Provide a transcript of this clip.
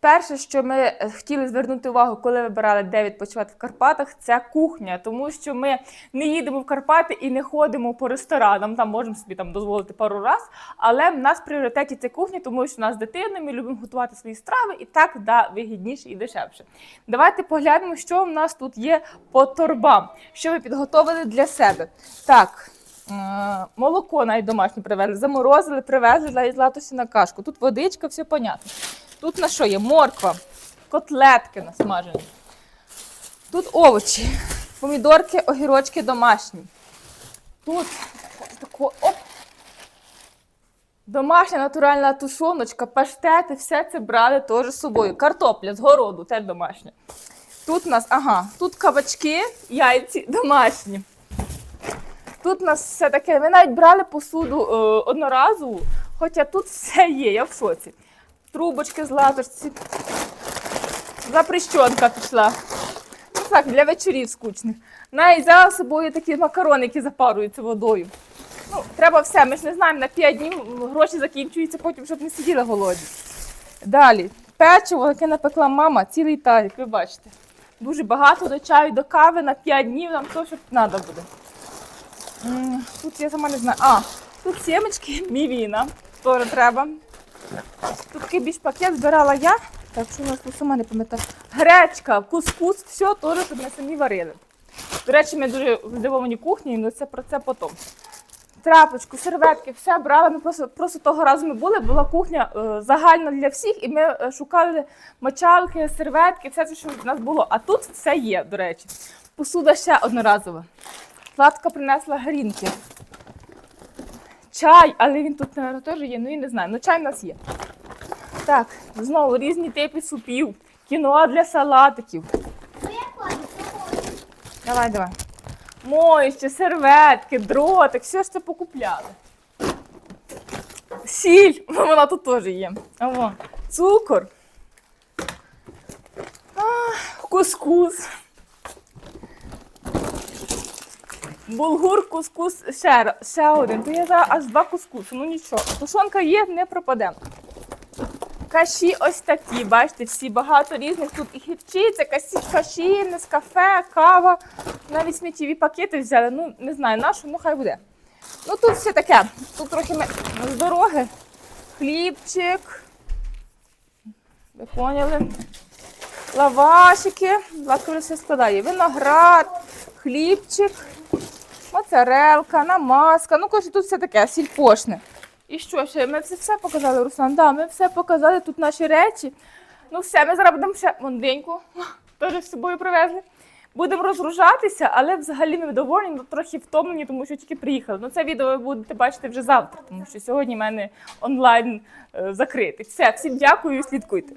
Перше, що ми е, хотіли звернути увагу, коли вибирали, де відпочивати в Карпатах, це кухня, тому що ми не їдемо в Карпати і не ходимо по ресторанам. Там можемо собі там дозволити пару раз. Але в нас в пріоритеті це кухня, тому що у нас дитина, ми любимо готувати свої страви і так да, вигідніше і дешевше. Давайте поглянемо, що в нас тут є по торбам, що ви підготовили для себе. Так. е, Молоко навіть домашнє привезли, заморозили, привезли для Златусі на кашку. Тут водичка, все понятно. Тут на що є? Морква, котлетки насмажені. Тут овочі, помідорки, огірочки домашні. Тут тако, оп. Домашня натуральна тушоночка, паштети, все це брали теж з собою. Картопля з городу, теж домашня. Тут у нас, ага, тут кабачки, яйці домашні. Тут у нас все таке, ми навіть брали посуду е, одноразову, хоча тут все є, я в шоці. Трубочки з латочці. Запрещенка пішла. Ну так, для вечорів скучних. Навіть взяла з собою такі макарони, які запаруються водою. Ну, треба все, ми ж не знаємо, на 5 днів гроші закінчуються, потім, щоб не сиділи голодні. Далі, печиво, яке напекла мама, цілий тарік, ви бачите. Дуже багато до чаю, до кави на 5 днів, нам то, що треба буде. Тут я сама не знаю. А, тут сімечки, мівіна, теж треба. Тут такий більш пакет збирала я. Так що у нас сама не пам'ятаю. Гречка, кускус, все теж, щоб ми самі варили. До речі, ми дуже здивовані кухні, але це про це потім. Трапочку, серветки, все брали. Ми просто, просто того разу ми були, була кухня е, загальна для всіх, і ми е, шукали мочалки, серветки, все що в нас було. А тут все є, до речі. Посуда ще одноразова. Златка принесла грінки. Чай, але він тут, мабуть, теж є, ну я не знаю. Ну чай в нас є. Так, знову різні типи супів, кіноа для салатиків. Давай, давай. Моїще, серветки, дротик, все ж це покупляли. Сіль, ну, вона тут теж є. Ого. Цукор. Кускус. Булгур, кускус, ще, ра- ще один. То я зараз аж два кускуси. Ну нічого. Тушонка є, не пропаде. Каші ось такі, бачите, всі багато різних. Тут і гірчиця, касі, каші, нескафе, кава. Навіть сміттєві пакети взяли. Ну, не знаю, на що, ну хай буде. Ну тут все таке. Тут трохи ми з дороги. Хлібчик. Ви поняли? Лавашики. Лавка вже все складає. Виноград, хлібчик, моцарелка, намазка. Ну, коротше, тут все таке, сільпошне. І що ще? Ми все, все показали, Руслан. Да, ми все показали, тут наші речі. Ну все, ми зараз будемо ще монденьку теж з собою привезли. Будемо розгружатися, але взагалі ми доволі ну, трохи втомлені, тому що тільки приїхали. Ну це відео ви будете бачити вже завтра, тому що сьогодні в мене онлайн е, закритий. Все, всім дякую слідкуйте.